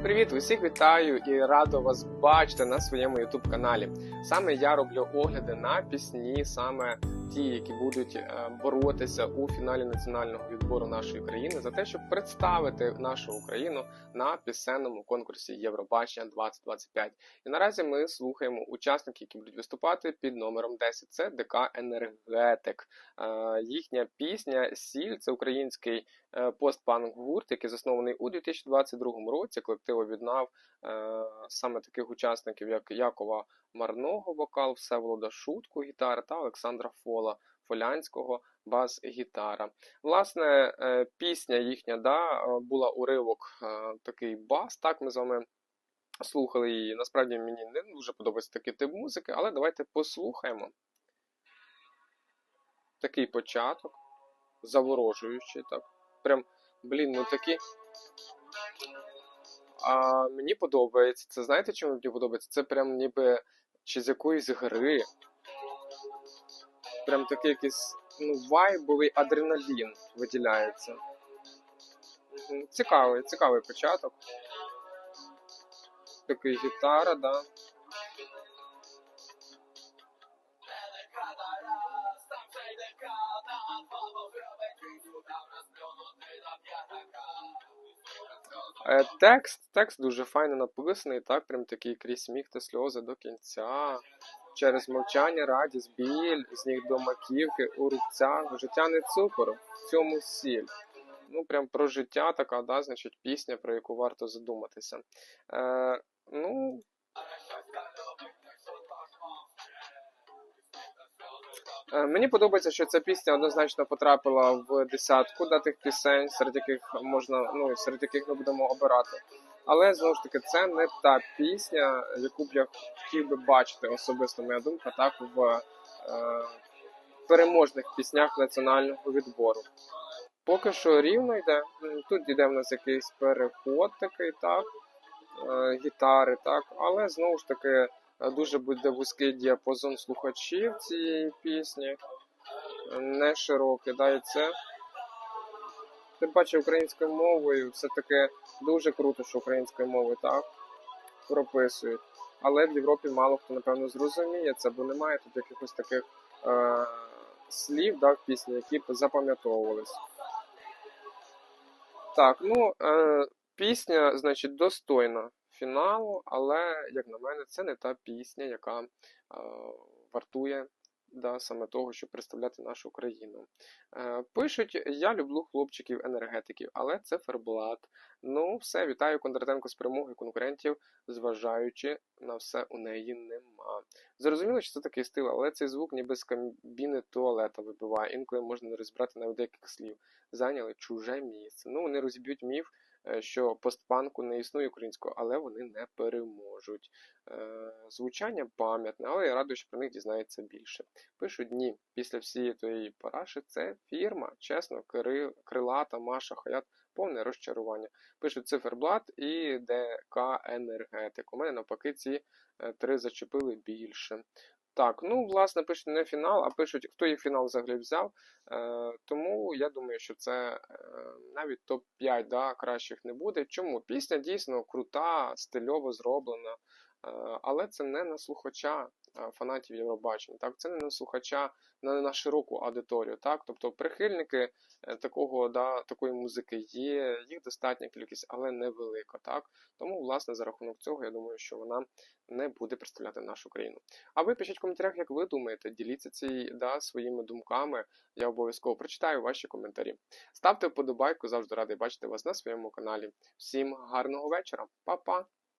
Привіт, усіх вітаю і радо вас бачити на своєму youtube каналі. Саме я роблю огляди на пісні, саме ті, які будуть е, боротися у фіналі національного відбору нашої країни за те, щоб представити нашу Україну на пісенному конкурсі Євробачення 2025. І наразі ми слухаємо учасників, які будуть виступати під номером 10. Це ДК Енергетик. Е, Їхня пісня Сіль це український е, постпанк гурт, який заснований у 2022 році. Колектив об'єднав е, саме таких учасників, як Якова Марного, вокал, Всеволода Шутку, гітара та Олександра Фола Фолянського бас-гітара. Власне, е, пісня їхня да, е, була уривок е, такий бас. Так ми з вами слухали її. Насправді мені не дуже подобається такий тип музики, але давайте послухаємо. Такий початок, заворожуючий, так. Прям, блін, ну такі. А мені подобається. Це знаєте, чому мені подобається? Це прям ніби чи з якоїсь гри. Прям такий якийсь ну, вайбовий адреналін виділяється. Цікавий, цікавий початок. Такий гітара, да. Е, Текст, текст дуже файно написаний, так, прям такий крізь сміх та сльози до кінця. Через мовчання, радість, біль, з ніг до маківки, у рубцях, життя не цукор, в цьому сіль. Ну, прям про життя така, да, значить, пісня, про яку варто задуматися. Е, ну, Мені подобається, що ця пісня однозначно потрапила в десятку да, тих пісень, серед яких можна, ну серед яких ми будемо обирати. Але знову ж таки, це не та пісня, яку б я хотів би бачити особисто моя думка, так в е, переможних піснях національного відбору. Поки що рівно йде. Тут йде в нас якийсь переход такий, так, е, гітари, так, але знову ж таки е, дуже буде вузький діапазон слухачів цієї пісні, не широкий, да, і це. Тим паче українською мовою все-таки дуже круто, що українською мовою так прописують. Але в Європі мало хто, напевно, зрозуміє це, бо немає тут якихось таких е- слів да, в пісні, які б запам'ятовувались. Так, ну, е, пісня, значить, достойна фіналу, але, як на мене, це не та пісня, яка е, вартує да, саме того, щоб представляти нашу країну. Е, пишуть: я люблю хлопчиків-енергетиків, але це ферблат. Ну, все, вітаю Кондратенко з перемогою конкурентів, зважаючи на все у неї нема. Зрозуміло, що це такий стиль, але цей звук ніби з кабіни туалета вибиває. Інколи можна не розбирати навіть деяких слів. Зайняли чуже місце. Ну, вони розіб'ють міф, що постпанку не існує українського, але вони не переможуть. Е, звучання пам'ятне, але я радий, що про них дізнається більше. Пишуть дні після всієї тієї параші. Це фірма, чесно, крилата, Маша, Хаят, повне розчарування. Пишуть циферблат і ДК енергетик. У мене навпаки ці е, три зачепили більше. Так, ну, власне, пишуть не фінал, а пишуть, хто їх фінал взагалі взяв. Е, тому я думаю, що це е, навіть топ-5 да, кращих не буде. Чому? Пісня дійсно крута, стильово зроблена. Е, Але це не на слухача е, фанатів Євробачення, так це не на слухача, не на широку аудиторію. Так, тобто прихильники е, такого да такої музики є, їх достатня кількість, але невелика. Так тому, власне, за рахунок цього, я думаю, що вона не буде представляти нашу країну. А ви пишіть в коментарях, як ви думаєте, діліться ці да своїми думками. Я обов'язково прочитаю ваші коментарі. Ставте вподобайку, завжди радий бачити вас на своєму каналі. Всім гарного вечора, Па-па!